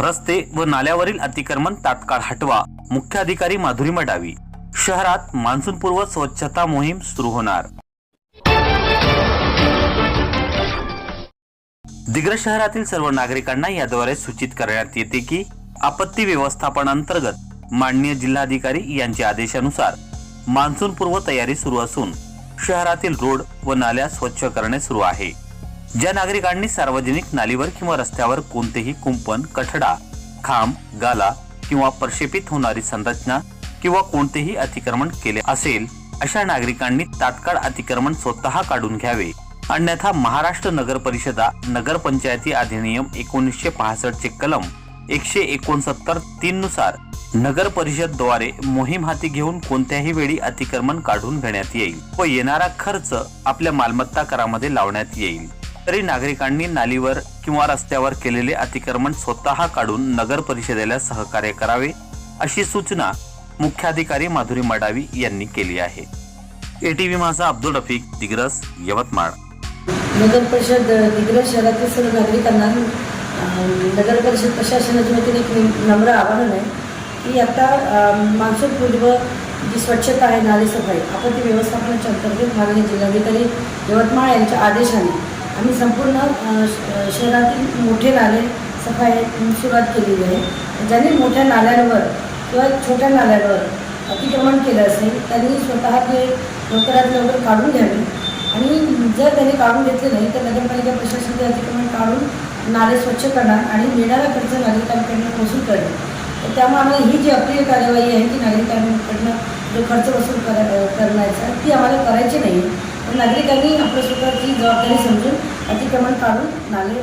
रस्ते व नाल्यावरील अतिक्रमण तात्काळ हटवा. मुख्याधिकारी माधुरी मडावी. शहरात मान्सूनपूर्व स्वच्छता मोहीम सुरू होणार. दिग्र शहरातील सर्व नागरिकांना याद्वारे सूचित करण्यात येते की आपत्ती व्यवस्थापन अंतर्गत माननीय जिल्हाधिकारी यांच्या आदेशानुसार मान्सूनपूर्व तयारी सुरू असून शहरातील रोड व नाल्या स्वच्छ करणे सुरू आहे. ज्या नागरिकांनी सार्वजनिक नालीवर किंवा रस्त्यावर कोणतेही कुंपण कठडा खांब गाला किंवा प्रक्षेपित होणारी संरचना किंवा कोणतेही अतिक्रमण केले असेल अशा नागरिकांनी तात्काळ अतिक्रमण स्वतः काढून घ्यावे. अन्यथा महाराष्ट्र नगर परिषदा नगर पंचायती अधिनियम एकोणीसशे पासष्ट चे कलम एकशे एकोणसत्तर तीन नुसार नगर परिषदद्वारे मोहीम हाती घेऊन कोणत्याही वेळी अतिक्रमण काढून घेण्यात येईल व येणारा खर्च आपल्या मालमत्ता करामध्ये लावण्यात येईल. तरी नागरिकांनी नालीवर किंवा रस्त्यावर केलेले अतिक्रमण स्वतः काढून नगर परिषदेला सहकार्य करावे अशी सूचना मुख्याधिकारी माधुरी मडावी यांनी केली आहे. एटीव्ही माझा अब्दुल रफिक दिग्रस यवतमाळ. नगर परिषद दिग्रस शहरातील सर्व नागरिकांना नगर परिषद प्रशासनाच्या वतीने एक नम्र आवाहन आहे की आता मान्सून पूर्व जी स्वच्छता आहे ना ती व्यवस्थापनाच्या अंतर्गत माननीय जिल्हाधिकारी यवतमाळ यांच्या आदेशाने आम्ही संपूर्ण श- शहरातील मोठे नाले सफाई सुरुवात केलेली आहे. ज्यांनी मोठ्या नाल्यांवर किंवा छोट्या नाल्यांवर अतिक्रमण केलं असेल त्यांनी स्वतः ते लवकरात लवकर काढून घ्यावे. आणि जर त्यांनी काढून घेतले नाही तर नगरपालिका प्रशासन ते अतिक्रमण काढून नाले स्वच्छ करणार आणि मिळणारा खर्च नागरिकांकडनं वसूल करणार. तर त्यामुळे आम्हाला ही जी अप्रिय कार्यवाही आहे ती नागरिकांकडनं जो खर्च वसूल कर करण्याचा ती आम्हाला करायची नाही. पण नागरिकांनी आपल्या स्वतःची जबाबदारी समजून अतिक्रमण काढून नाले